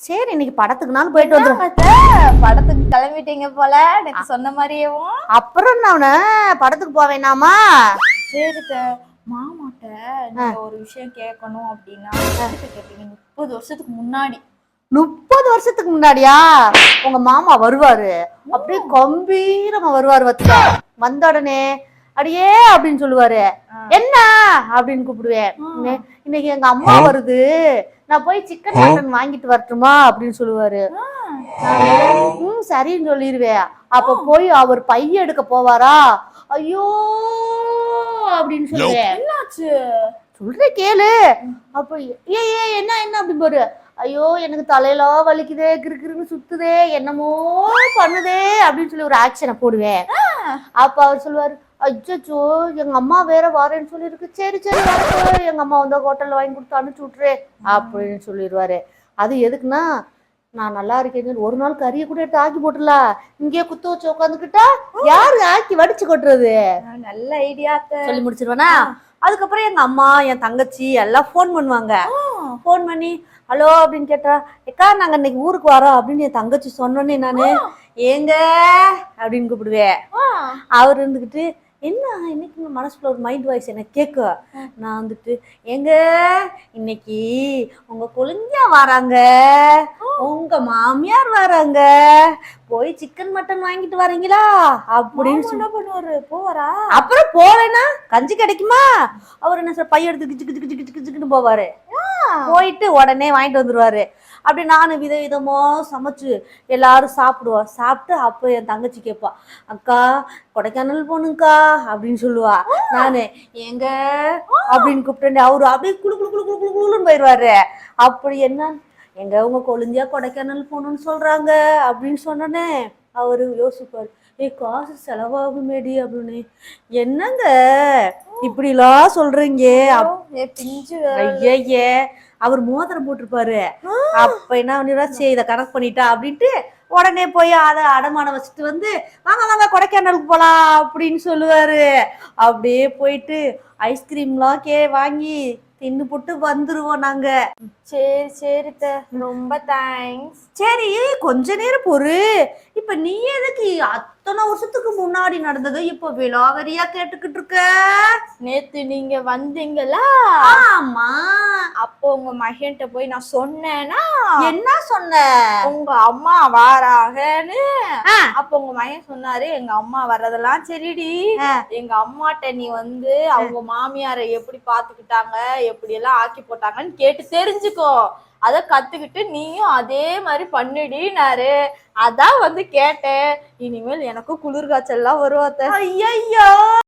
சரி இன்னைக்கு படத்துக்குனாலும் போயிட்டு வந்துடும் படத்துக்கு கிளம்பிட்டீங்க போல எனக்கு சொன்ன மாதிரியேவும் அப்புறம் நான் படத்துக்கு போவேனாமா சரித்த மாமாட்ட நீங்க ஒரு விஷயம் கேட்கணும் அப்படின்னா கேட்டீங்க முப்பது வருஷத்துக்கு முன்னாடி. முப்பது வருஷத்துக்கு முன்னாடியா? உங்க மாமா வருவாரு. அப்படியே கம்பீரமா வருவாரு வந்த உடனே அடியே அப்படின்னு சொல்லுவாரு. என்ன அப்படின்னு கூப்பிடுவேன். இன்னே- இன்னைக்கு எங்க அம்மா வருது. நான் போய் சிக்கன் மட்டன் வாங்கிட்டு வரட்டுமா? அப்படின்னு சொல்லுவாரு. ம் சரின்னு சொல்லிடுவேன் அப்ப போய் அவர் பைய எடுக்க போவாரா? ஐயோ அப்படின்னு சொல்லுவேன். என்னாச்சு? சொல்றேன் கேளு. அப்ப ஏ ஏ என்ன என்ன? அப்படி பாரு. ஐயோ எனக்கு தலையெல்லாம் வலிக்குதே கிறுகிறுன்னு சுத்துதே என்னமோ பண்ணுதே அப்படின்னு சொல்லி ஒரு ஆக்ஷனை போடுவேன். அப்ப அவர் சொல்லுவாரு அச்சோ எங்க அம்மா வேற வரேன்னு சொல்லியிருக்கு. சரி சரி வரட்டும் எங்க அம்மா வந்து ஹோட்டல்ல வாங்கி கொடுத்து அனுப்பிச்சு விட்டுரு அப்படின்னு சொல்லிடுவாரு. அது எதுக்குன்னா நான் நல்லா இருக்கேன்னு சொல்லி ஒரு நாள் கறியை கூட எடுத்து ஆக்கி போட்டுலாம் இங்கேயே குத்த வச்சு உட்காந்துக்கிட்டா யாரு ஆக்கி வடிச்சு கொட்டுறது? நல்ல ஐடியா சொல்லி முடிச்சிருவேனா? அதுக்கப்புறம் எங்க அம்மா என் தங்கச்சி எல்லாம் ஃபோன் பண்ணுவாங்க. ஃபோன் பண்ணி ஹலோ அப்படின்னு கேட்டா ஏக்கா நாங்க இன்னைக்கு ஊருக்கு வரோம் அப்படின்னு என் தங்கச்சி சொன்னோன்னே நானு ஏங்க அப்படின்னு கூப்பிடுவேன். அவர் இருந்துக்கிட்டு என்ன? இன்னைக்கு மனசுல ஒரு மைண்ட் வாய்ஸ் எனக்கு கேட்கும் நான் வந்துட்டு ஏங்க இன்னைக்கு உங்க குழந்தையா வராங்க. உங்க மாமியார் வராங்க. போய் சிக்கன் மட்டன் வாங்கிட்டு வரீங்களா? அப்படின்னு சொல்லி என்ன பண்ணுவாரு? போவாரா? அப்புறம் போவேனா? கஞ்சி கிடைக்குமா? அவர் என்ன சார் பைய எடுத்து கிச்சு கிச்சு கிச்சு கிச்சு கிச்சுன்னு போவாரு. போயிட்டு உடனே வாங்கிட்டு வந்துருவாரு. அப்படி நானும் வித விதமா சமைச்சு எல்லாரும் சாப்பிடுவோம் சாப்பிட்டு அப்போ என் தங்கச்சி கேட்பா அக்கா கொடைக்கானல் போகணுங்க்கா அப்படின்னு சொல்லுவா. நானு எங்க அப்படின்னு கூப்பிட்டேன் அவரு அப்படியே குளு குளு குளு குளு குளு குளுன்னு போயிடுவாரு. அப்படி என்ன எங்க உங்க கொழுந்தியா கொடைக்கானல் போகணும்னு சொல்றாங்க அப்படின்னு சொன்னோன்னே அவரு யோசிப்பாரு. ஏ காசு செலவாகுமேடி அப்படின்னு என்னங்க இப்படிலாம் சொல்றீங்க? ஐயே அவர் மோதிரம் போட்டிருப்பாரு. அப்ப என்ன பண்ணிடுவா சரி இதை கணக்கு பண்ணிட்டா அப்படின்ட்டு உடனே போய் அதை அடமானம் வச்சுட்டு வந்து வாங்க வாங்க கொடைக்கானலுக்கு போலாம் அப்படின்னு சொல்லுவாரு. அப்படியே போயிட்டு ஐஸ்கிரீம்லாம் கே வாங்கி தின்னு போட்டு வந்துருவோம் நாங்க. சரி சரி. ரொம்ப தேங்க்ஸ் சரி கொஞ்ச நேரம் பொறு. இப்ப நீ எதுக்கு அத்தனை வருஷத்துக்கு முன்னாடி நடந்தது இப்ப விலாவரியா கேட்டுக்கிட்டு இருக்க? நேத்து நீங்க வந்தீங்களா? ஆமா. அப்போ உங்க மகன்கிட்ட போய் நான் சொன்னேன்னா என்ன சொன்ன? உங்க அம்மா வாராகன்னு. அப்ப உங்க மகன் சொன்னாரு எங்க அம்மா வர்றதெல்லாம் சரிடி. எங்க அம்மாட்ட நீ வந்து அவங்க மாமியாரை எப்படி பாத்துக்கிட்டாங்க எப்படி எல்லாம் ஆக்கி போட்டாங்கன்னு கேட்டு தெரிஞ்சுக்கோ. அத கத்துக்கிட்டு நீயும் அதே மாதிரி பண்ணுடினாரு. அதான் வந்து கேட்டேன். இனிமேல் எனக்கும் குளிர் காய்ச்சல்லாம் வரும் அத்தை. ஐயோ